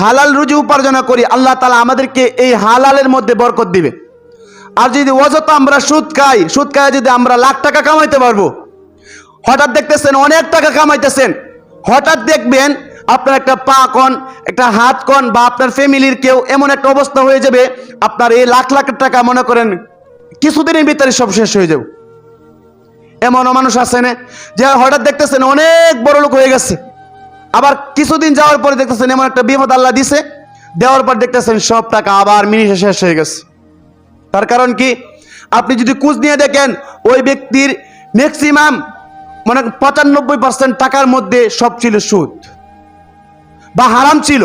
হালাল রুজি উপার্জনা করি, আল্লাহ তালা আমাদেরকে এই হালালের মধ্যে বরকত দিবে। আর যদি অযথা আমরা সুদ খাই সুদ খাই যদি আমরা লাখ টাকা কামাইতে পারব, হঠাৎ দেখতেছেন অনেক টাকা কামাইতেছেন, হঠাৎ দেখবেন আপনার একটা পা কন, একটা হাত কন বা আপনার ফ্যামিলির কেউ এমন একটা অবস্থা হয়ে যাবে, আপনার এই লাখ লাখ টাকা মনে করেন কিছুদিনের ভিতরে সব শেষ হয়ে যাবে। এমনও মানুষ আছে না যে হঠাৎ দেখতেছেন অনেক বড় লোক হয়ে গেছে। আবার কিছুদিন যাওয়ার পরে দেখতেছেন এমন একটা বিপদ আল্লাহ দিছে, দেওয়ার পর দেখতেছেন সব টাকা আবার মিনিটে শেষ হয়ে গেছে। তার কারণ কি? আপনি যদি কুচ নিয়ে দেখেন, ওই ব্যক্তির ম্যাক্সিমাম মানে পঁচানব্বই পার্সেন্ট টাকার মধ্যে সব ছিল সুদ, বা হারাম ছিল।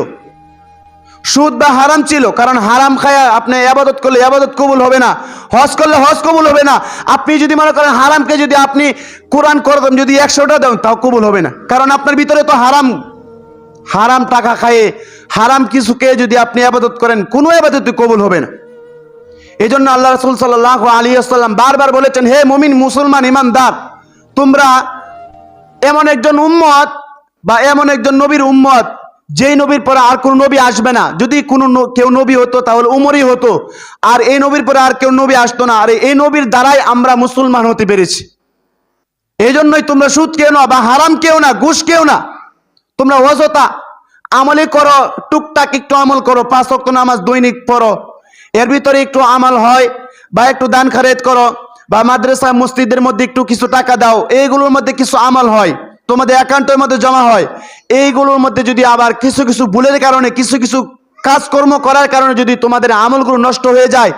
সুদ বা হারাম ছিল, কারণ হারাম খায়া আপনি আবাদত করলে আবাদত কবুল হবে না। হজ করলে হজ কবুল হবে না। আপনি যদি মনে করেন হারামকে যদি আপনি কোরআন করবেন যদি একশোটা দেন, তাও কবুল হবে না। কারণ আপনার ভিতরে তো হারাম। হারাম টাকা খায়ে, হারাম কিছুকে যদি আপনি আবাদত করেন, কোনো আবাদত কবুল হবে না। এই জন্য আল্লাহ রসুল সাল্লাহ আলী আসসালাম বারবার বলেছেন, হে মমিন, মুসলমান, ইমানদার, তোমরা এমন একজন উম্মত বা এমন একজন নবীর উম্মত যেই নবীর পরে আর কোনো নবী আসবে না। যদি কোনো কেউ নবী হতো, তাহলে উমরই হতো। আর এই নবীর পরে আর কেউ নবী আসতো না। আর এই নবীর দ্বারাই আমরা মুসলমান হতে পেরেছি। এই জন্যই তোমরা সুদ কেউ না বা হারাম কেউ না, ঘুষ কেউ না। তোমরা অযথা আমলে করো, টুকটাক একটু আমল করো, পাঁচ অক্ট নামাজ দৈনিক পড়ো। এর ভিতরে একটু আমল হয় বা একটু দান খারেজ করো বা মাদ্রাসা, মসজিদের মধ্যে একটু কিছু টাকা দাও, এইগুলোর মধ্যে কিছু আমল হয়। তোমাদের অ্যাকাউন্টের মধ্যে জমা হয়। এইগুলোর মধ্যে যদি আবার কিছু কিছু ভুলের কারণে, কিছু কিছু কাজকর্ম করার কারণে যদি তোমাদের আমলগুলো নষ্ট হয়ে যায়